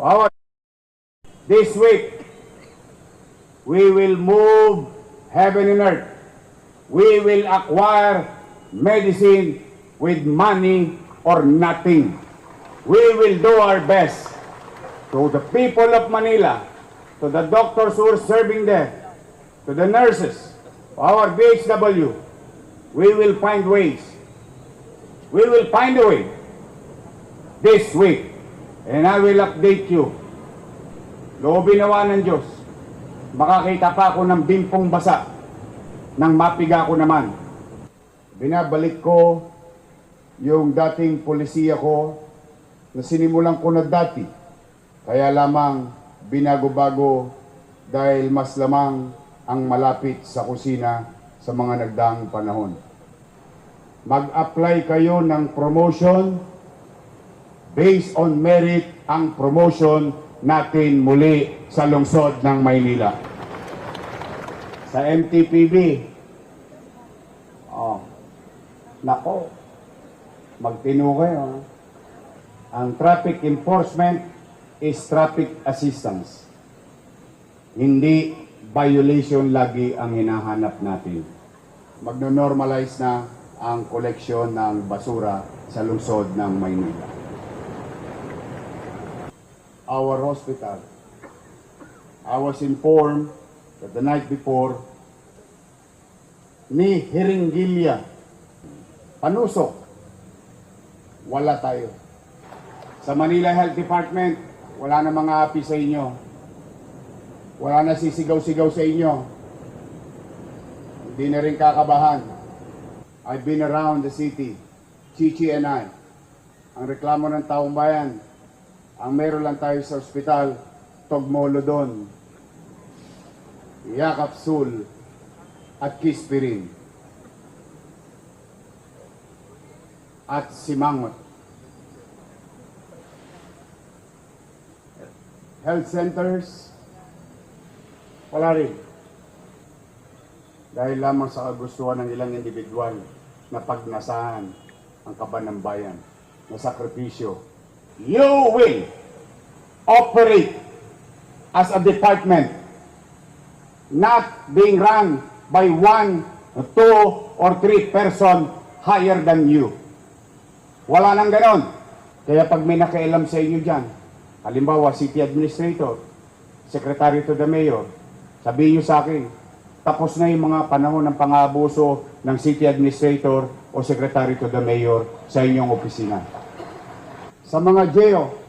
Our this week we will move heaven and earth. We will acquire medicine with money or nothing. We will do our best to the people of Manila, to the doctors who are serving there, to the nurses, our BHW. We will find ways. We will find a way this week. And I will update you. Loobin nawa ng Diyos. Makakita pa ako ng bimpong basa nang mapiga ko naman. Binabalik ko yung dating polisiya ko na sinimulan ko na dati. Kaya lamang binago-bago dahil mas lamang ang malapit sa kusina sa mga nagdaang panahon. Mag-apply kayo ng promotion based on merit ang promotion natin muli sa lungsod ng Maynila. Sa MTPB, oh, nako, magtino kayo. ha? Ang traffic enforcement is traffic assistance. Hindi violation lagi ang hinahanap natin. Magno-normalize na ang koleksyon ng basura sa lungsod ng Maynila. Our hospital. I was informed that the night before ni Hiringilya, Panusok, wala tayo. Sa Manila Health Department, wala na mga api sa inyo. Wala na sisigaw-sigaw sa inyo. Hindi na rin kakabahan. I've been around the city, Chichi and I. Ang reklamo ng taong bayan, ang meron lang tayo sa ospital, Togmolodon, Yakapsul, at Kispirin. At Simangot. Health centers, wala rin. Dahil lamang sa kagustuhan ng ilang individual na pagnasahan ang kaban ng bayan na sakripisyo. You will operate as a department not being run by one, two, or three person higher than you. Wala nang ganon. Kaya pag may nakailam sa inyo dyan, halimbawa city administrator, secretary to the mayor, sabihin nyo sa akin, tapos na yung mga panahon ng pangabuso ng city administrator o secretary to the mayor sa inyong opisina. Sa mga GEO,